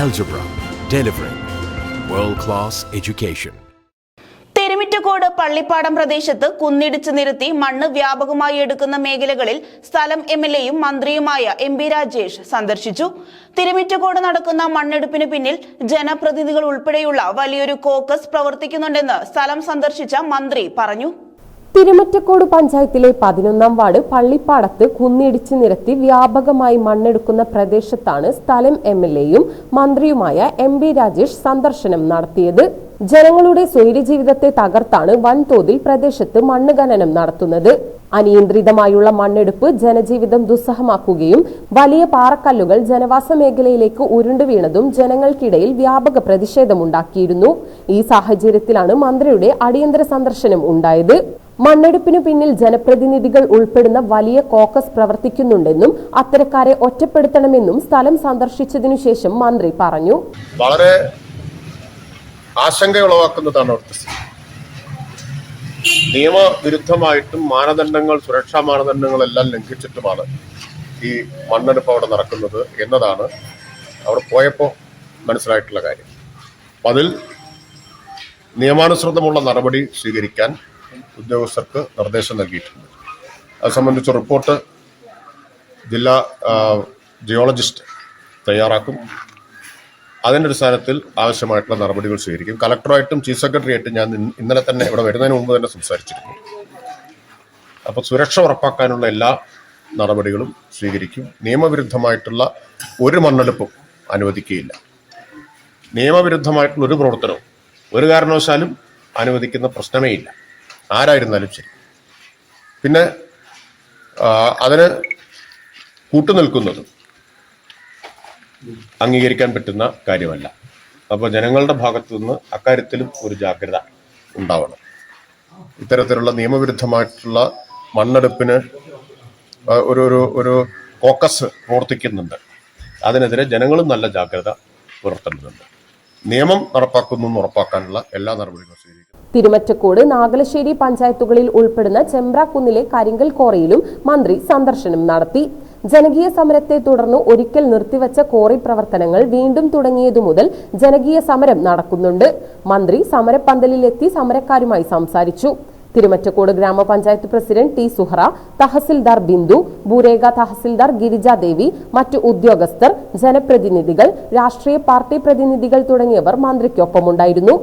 Algebra, delivering world class education. Thirumittacode Pallippadam പ്രദേശത്ത് കുന്നിടിച്ച് നിരത്തി മണ്ണ് വ്യാപകമായി എടുക്കുന്ന മേഖലകളിൽ സ്ഥലം എം എൽ എയും മന്ത്രിയുമായ എം പി രാജേഷ് സന്ദർശിച്ചു തിരുമിറ്റക്കോട് നടക്കുന്ന മണ്ണെടുപ്പിന് പിന്നിൽ ജനപ്രതിനിധികൾ ഉൾപ്പെടെയുള്ള വലിയൊരു കോക്കസ് പ്രവർത്തിക്കുന്നുണ്ടെന്ന് സ്ഥലം സന്ദർശിച്ച മന്ത്രി പറഞ്ഞു തിരുമറ്റക്കോട് പഞ്ചായത്തിലെ പതിനൊന്നാം വാർഡ് പള്ളിപ്പാടത്ത് കുന്നിടിച്ച് നിരത്തി വ്യാപകമായി മണ്ണെടുക്കുന്ന പ്രദേശത്താണ് സ്ഥലം എം എൽ എയും മന്ത്രിയുമായ എം ബി രാജേഷ് സന്ദർശനം നടത്തിയത്. ജനങ്ങളുടെ സ്വൈര്യജീവിതത്തെ തകർത്താണ് വൻതോതിൽ പ്രദേശത്ത് മണ്ണ് ഖനനം നടത്തുന്നത്. അനിയന്ത്രിതമായുള്ള മണ്ണെടുപ്പ് ജനജീവിതം ദുസ്സഹമാക്കുകയും വലിയ പാറക്കല്ലുകൾ ജനവാസ മേഖലയിലേക്ക് ഉരുണ്ടു വീണതും ജനങ്ങൾക്കിടയിൽ വ്യാപക പ്രതിഷേധമുണ്ടാക്കിയിരുന്നു. ഈ സാഹചര്യത്തിലാണ് മന്ത്രിയുടെ അടിയന്തര സന്ദർശനം ഉണ്ടായത്. മണ്ണെടുപ്പിനു പിന്നിൽ ജനപ്രതിനിധികൾ ഉൾപ്പെടുന്ന വലിയ കോക്കസ് പ്രവർത്തിക്കുന്നുണ്ടെന്നും അത്തരക്കാരെ ഒറ്റപ്പെടുത്തണമെന്നും സ്ഥലം സന്ദർശിച്ചതിനു ശേഷം മന്ത്രി പറഞ്ഞു. വളരെ നിയമവിരുദ്ധമായിട്ടും മാനദണ്ഡങ്ങൾ സുരക്ഷാ മാനദണ്ഡങ്ങളെല്ലാം ലംഘിച്ചിട്ടുമാണ് ഈ മണ്ണെടുപ്പ് അവിടെ നടക്കുന്നത് എന്നതാണ് അവിടെ പോയപ്പോൾ മനസ്സിലായിട്ടുള്ള കാര്യം. അതിൽ നിയമാനുസൃതമുള്ള നടപടി സ്വീകരിക്കാൻ ഉദ്യോഗസ്ഥർക്ക് നിർദ്ദേശം നൽകിയിട്ടുണ്ട്. അത് സംബന്ധിച്ച റിപ്പോർട്ട് ജില്ലാ ജിയോളജിസ്റ്റ് തയ്യാറാക്കും. അതിന്റെ അടിസ്ഥാനത്തിൽ ആവശ്യമായിട്ടുള്ള നടപടികൾ സ്വീകരിക്കും. കളക്ടറായിട്ടും ചീഫ് സെക്രട്ടറി സെക്രട്ടറിയായിട്ടും ഞാൻ ഇന്നലെ തന്നെ ഇവിടെ വരുന്നതിന് മുമ്പ് തന്നെ സംസാരിച്ചിരുന്നു. അപ്പോൾ സുരക്ഷ ഉറപ്പാക്കാനുള്ള എല്ലാ നടപടികളും സ്വീകരിക്കും. നിയമവിരുദ്ധമായിട്ടുള്ള ഒരു മണ്ണെടുപ്പും അനുവദിക്കുകയില്ല. നിയമവിരുദ്ധമായിട്ടുള്ള ഒരു പ്രവർത്തനവും ഒരു കാരണവശാലും അനുവദിക്കുന്ന പ്രശ്നമേ ഇല്ല. ആരായിരുന്നാലും ശരി. പിന്നെ അതിന് കൂട്ടുനിൽക്കുന്നതും അംഗീകരിക്കാൻ പറ്റുന്ന കാര്യമല്ല. അപ്പോൾ ജനങ്ങളുടെ ഭാഗത്തു നിന്ന് അക്കാര്യത്തിലും ഒരു ജാഗ്രത ഉണ്ടാവണം. ഇത്തരത്തിലുള്ള നിയമവിരുദ്ധമായിട്ടുള്ള മണ്ണെടുപ്പിന് ഒരു ഒരു ഒരു ഫോക്കസ് പ്രവർത്തിക്കുന്നുണ്ട്. അതിനെതിരെ ജനങ്ങളും നല്ല ജാഗ്രത പുലർത്തേണ്ടതുണ്ട്. നിയമം നടപ്പാക്കുന്നു ഉറപ്പാക്കാനുള്ള എല്ലാ നടപടികളും തിരുമറ്റക്കോട് നാഗലശ്ശേരി പഞ്ചായത്തുകളിൽ ഉൾപ്പെടുന്ന ചെമ്പ്രാക്കുന്നിലെ കരിങ്കൽ കോറിയിലും മന്ത്രി സന്ദർശനം നടത്തി. ജനകീയ സമരത്തെ തുടർന്ന് ഒരിക്കൽ നിർത്തിവച്ച കോറി പ്രവർത്തനങ്ങൾ വീണ്ടും തുടങ്ങിയതു മുതൽ ജനകീയ സമരം നടക്കുന്നുണ്ട്. മന്ത്രി സമരപ്പന്തലിലെത്തി സമരക്കാരുമായി സംസാരിച്ചു. തിരുമറ്റക്കോട് ഗ്രാമപഞ്ചായത്ത് പ്രസിഡന്റ് ടി സുഹറ തഹസിൽദാർ ബിന്ദു ബുരേഗ തഹസിൽദാർ ഗിരിജാദേവി മറ്റു ഉദ്യോഗസ്ഥർ ജനപ്രതിനിധികൾ രാഷ്ട്രീയ പാർട്ടി പ്രതിനിധികൾ തുടങ്ങിയവർ മന്ത്രിക്കൊപ്പമുണ്ടായിരുന്നു.